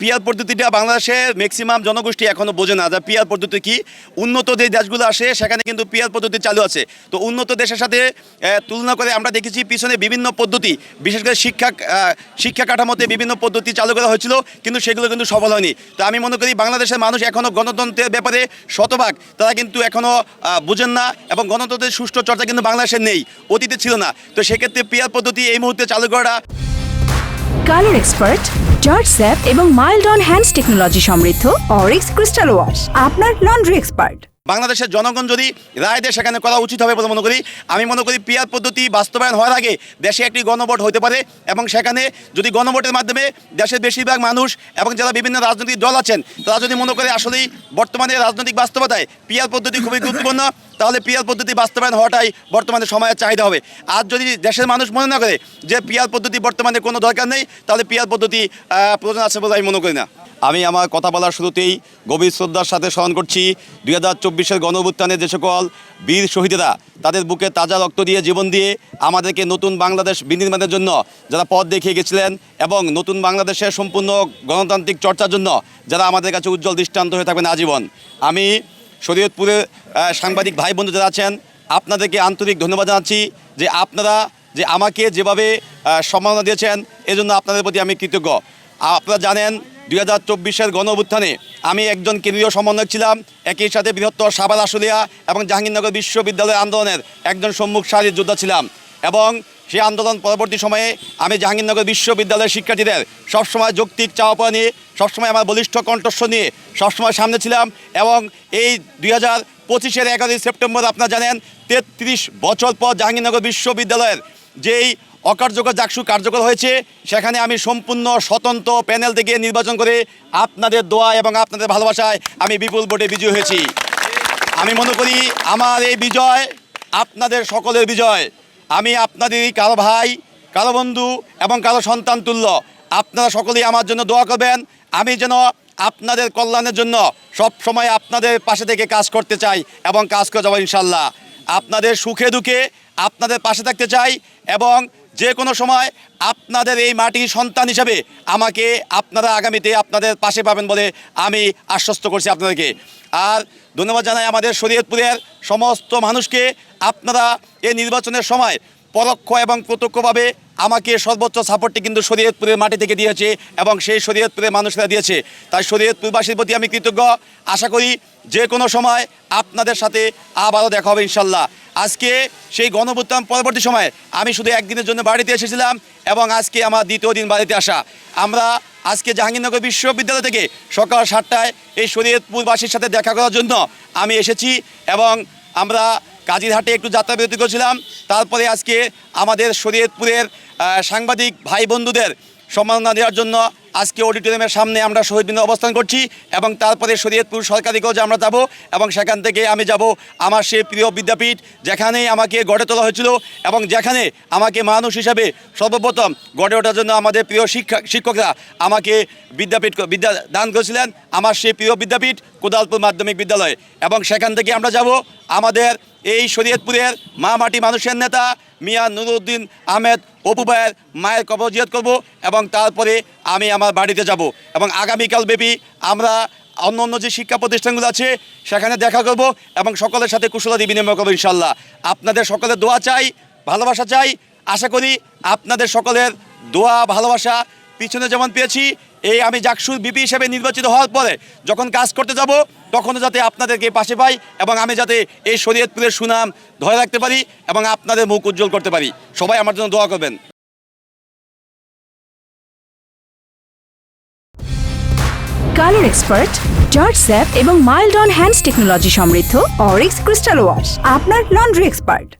Peer পদ্ধতিটা বাংলাদেশে maximum জনগোষ্ঠী এখনও বোঝে না। যে পিয়ার পদ্ধতি কি? উন্নত যে দেশগুলো আসে, সেখানে কিন্তু পিয়ার পদ্ধতি চালু আছে। তো উন্নত দেশের সাথে তুলনা করে আমরা দেখেছি পিছনে বিভিন্ন পদ্ধতি। বিশেষ করে শিক্ষা শিক্ষা কাঠামোতে বিভিন্ন পদ্ধতি চালু করা হয়েছিল, কিন্তু সেগুলো কিন্তু সফল হয়নি। তো আমি মনে করি বাংলাদেশের মানুষ এখনও গণতন্ত্রের ব্যাপারে শতভাগ, তারা কিন্তু এখনও বোঝেন না এবং গণতন্ত্রের সুষ্ঠু চর্চা কিন্তু বাংলাদেশে নেই, অতীতে ছিল না। তো সেক্ষেত্রে পিয়ার পদ্ধতি এই মুহূর্তে চালু করাটা কালার এক্সপার্ট জর্জ স্যাপ এবং মাইল্ড অন হ্যান্ডস টেকনোলজি সমৃদ্ধ অরিক্স ক্রিস্টাল ওয়াশ আপনার লন্ড্রি এক্সপার্ট। বাংলাদেশের জনগণ যদি রায় দেয়, সেখানে করা উচিত হবে বলে মনে করি। আমি মনে করি পিয়ার পদ্ধতি বাস্তবায়ন হওয়ার আগে দেশে একটি গণভোট হতে পারে এবং সেখানে যদি গণভোটের মাধ্যমে দেশের বেশিরভাগ মানুষ এবং যারা বিভিন্ন রাজনৈতিক দল আছেন, তারা যদি মনে করে আসলেই বর্তমানে রাজনৈতিক বাস্তবতায় পিয়ার পদ্ধতি খুবই গুরুত্বপূর্ণ, তাহলে পিয়ার পদ্ধতি বাস্তবায়ন হওয়াটাই বর্তমানে সময়ের চাহিদা হবে। আর যদি দেশের মানুষ মনে না করে যে পিয়ার পদ্ধতি বর্তমানে কোনো দরকার নেই, তাহলে পিয়ার পদ্ধতি প্রয়োজন আছে বলে আমি মনে করি না। আমি আমার কথা বলার শুরুতেই গভীর শ্রদ্ধার সাথে স্মরণ করছি দুই হাজার চব্বিশের গণ যে সকল বীর শহীদেরা তাদের বুকে তাজা রক্ত দিয়ে জীবন দিয়ে আমাদেরকে নতুন বাংলাদেশ বিনির্মাণের জন্য যারা পথ দেখিয়ে গেছিলেন এবং নতুন বাংলাদেশের সম্পূর্ণ গণতান্ত্রিক চর্চার জন্য যারা আমাদের কাছে উজ্জ্বল দৃষ্টান্ত হয়ে থাকবেন আজীবন। আমি শরীয়তপুরের সাংবাদিক ভাই বন্ধু যারা আছেন, আপনাদেরকে আন্তরিক ধন্যবাদ জানাচ্ছি যে আপনারা যে আমাকে যেভাবে সম্মাননা দিয়েছেন, এজন্য আপনাদের প্রতি আমি কৃতজ্ঞ। আপনারা জানেন দুই হাজার চব্বিশের গণ অভ্যুত্থানে আমি একজন কেন্দ্রীয় সমন্বয়ক ছিলাম, একই সাথে বৃহত্তর সাবার আশুলিয়া এবং জাহাঙ্গীরনগর বিশ্ববিদ্যালয় আন্দোলনের একজন সম্মুখ সারির যোদ্ধা ছিলাম এবং সেই আন্দোলন পরবর্তী সময়ে আমি জাহাঙ্গীরনগর বিশ্ববিদ্যালয়ের শিক্ষার্থীদের সবসময় যৌক্তিক চাওয়া পাওয়া নিয়ে, সবসময় আমার বলিষ্ঠ কণ্ঠস্ব নিয়ে সবসময় সামনে ছিলাম এবং এই দুই হাজার পঁচিশের এগারোই সেপ্টেম্বর আপনারা জানেন, তেত্রিশ বছর পর জাহাঙ্গীরনগর বিশ্ববিদ্যালয়ের যেই অকার্যকর জাকসু কার্যকর হয়েছে। সেখানে আমি সম্পূর্ণ স্বতন্ত্র প্যানেল থেকে নির্বাচন করে আপনাদের দোয়া এবং আপনাদের ভালোবাসায় আমি বিপুল ভোটে বিজয়ী হয়েছি। আমি মনে করি আমার এই বিজয় আপনাদের সকলের বিজয়। আমি আপনাদেরই কারও ভাই কারও বন্ধু এবং কারও সন্তান তুল্য, আপনারা সকলেই আমার জন্য দোয়া করবেন। আমি যেন আপনাদের কল্যাণের জন্য সব সময় আপনাদের পাশে থেকে কাজ করতে চাই এবং কাজ করে যাব ইনশাল্লাহ। আপনাদের সুখে দুঃখে আপনাদের পাশে থাকতে চাই এবং যে কোনো সময় আপনাদের এই মাটির সন্তান হিসাবে আমাকে আপনারা আগামীতে আপনাদের পাশে পাবেন বলে আমি আশ্বস্ত করছি আপনাদেরকে। আর ধন্যবাদ জানাই আমাদের শরীয়তপুরের সমস্ত মানুষকে। আপনারা এই নির্বাচনের সময় পরোক্ষ এবং প্রত্যক্ষভাবে আমাকে সর্বোচ্চ সাপোর্টটি কিন্তু শরীয়তপুরের মাটি থেকে দিয়েছে এবং সেই শরীয়তপুরের মানুষরা দিয়েছে। তাই শরীয়তপুরবাসীর প্রতি আমি কৃতজ্ঞ। আশা করি যে কোনো সময় আপনাদের সাথে আবারও দেখা হবে ইনশাল্লাহ। আজকে সেই গণভুত্থান পরবর্তী সময়ে আমি শুধু একদিনের জন্য বাড়িতে এসেছিলাম এবং আজকে আমার দ্বিতীয় দিন বাড়িতে আসা। আমরা আজকে জাহাঙ্গীরনগর বিশ্ববিদ্যালয় থেকে সকাল সাতটায় এই শরীয়তপুরবাসীর সাথে দেখা করার জন্য আমি এসেছি এবং আমরা কাজিরহাটে একটু যাত্রা বিরতি করেছিলাম। তারপরে আজকে আমাদের শরীয়তপুরের সাংবাদিক ভাই বন্ধুদের সম্মাননা দেওয়ার জন্য আজকে অডিটোরিয়ামের সামনে আমরা শহীদ বিন্দু অবস্থান করছি এবং তারপরে শরীয়তপুর সরকারি কলেজে আমরা যাব এবং সেখান থেকে আমি যাব আমার সেই প্রিয় বিদ্যাপীঠ যেখানেই আমাকে গড়ে তোলা হয়েছিল এবং যেখানে আমাকে মানুষ হিসাবে সর্বপ্রথম গড়ে ওঠার জন্য আমাদের প্রিয় শিক্ষা, শিক্ষকরা আমাকে বিদ্যাপীঠ বিদ্যা দান করেছিলেন আমার সেই প্রিয় বিদ্যাপীঠ কোদালপুর মাধ্যমিক বিদ্যালয় এবং সেখান থেকে আমরা যাব আমাদের এই শরীয়তপুরের মা মাটি মানুষের নেতা মিয়া নুরুদ্দিন আহমেদ অপু ভাইয়ের মায়ের কবর জিয়াত করব এবং তারপরে আমি আমার বাড়িতে যাব। এবং আগামীকাল ব্যাপী আমরা অন্য অন্য যে শিক্ষা প্রতিষ্ঠানগুলো আছে, সেখানে দেখা করব এবং সকলের সাথে কুশলাদি বিনিময় করব ইনশাল্লাহ। আপনাদের সকলের দোয়া চাই, ভালোবাসা চাই। আশা করি আপনাদের সকলের দোয়া, ভালোবাসা পিছনে যেমন পেয়েছি, এই আমি জাকসুর বিপি হিসেবে নির্বাচিত হওয়ার পরে যখন কাজ করতে যাব, তখনও যাতে আপনাদেরকে পাশে পাই এবং আমি যাতে এই শরীয়তপুরের সুনাম ধরে রাখতে পারি এবং আপনাদের মুখ উজ্জ্বল করতে পারি। সবাই আমার জন্য দোয়া করবেন। কালার এক্সপার্ট জর্জ স্যাপ এবং মাইল্ড অন হ্যান্ডস টেকনোলজি সমৃদ্ধ অরিক্স ক্রিস্টাল ওয়াশ আপনার লন্ড্রি এক্সপার্ট